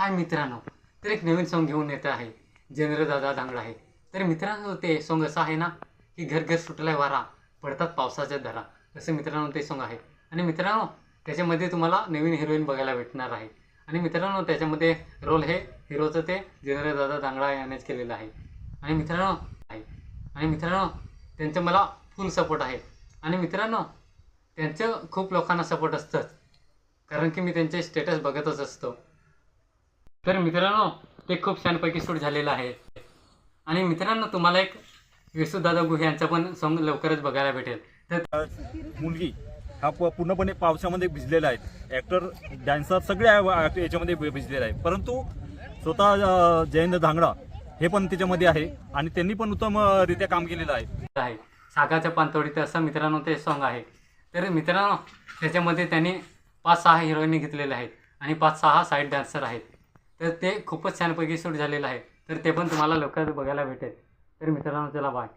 हाय मित्रांनो तर एक नवीन सॉन्ग घेऊन येत आहे. जनरल दादा दांगडा आहे. तर मित्रांनो ते सॉन्ग असं आहे ना की घर घर सुटलाय वारा पडतात पावसाच्या धरा असं मित्रांनो ते सॉन्ग आहे. आणि मित्रांनो त्याच्यामध्ये तुम्हाला नवीन हिरोईन बघायला भेटणार आहे. आणि मित्रांनो त्याच्यामध्ये रोल हे हिरोचं ते जनरल दादा दांगडा यानेच केलेलं आहे. आणि मित्रांनो आहे. आणि मित्रांनो त्यांचं मला फुल सपोर्ट आहे. आणि मित्रांनो त्यांचं खूप लोकांना सपोर्ट असतंच. कारण की मी त्यांचे स्टेटस बघतच असतो. तर मित्रांनो ते खूप छानपैकी शूट झालेलं आहे. आणि मित्रांनो तुम्हाला एक विसूदादा गुहे यांचा पण सॉन्ग लवकरच बघायला भेटेल. तर मुलगी हा पूर्णपणे पावसामध्ये भिजलेला आहे. ऍक्टर डान्सर सगळे आहे- याच्यामध्ये भिजलेला आहे. परंतु स्वतः जयंत धांगडा हे पण त्याच्यामध्ये आहे आणि त्यांनी पण उत्तमरित्या काम केलेलं आहे. आहे. सागाच्या पानतोडीत असं मित्रांनो ते सॉन्ग आहे. तर मित्रांनो त्याच्यामध्ये त्यांनी पाच सहा हिरोईनी घेतलेले आहेत आणि पाच सहा साईड डान्सर आहेत. तर ते खूपच छानपैकी शूट झालेलं आहे. तर ते पण तुम्हाला लवकर बघायला भेटेल. तर मित्रांनो चला बाय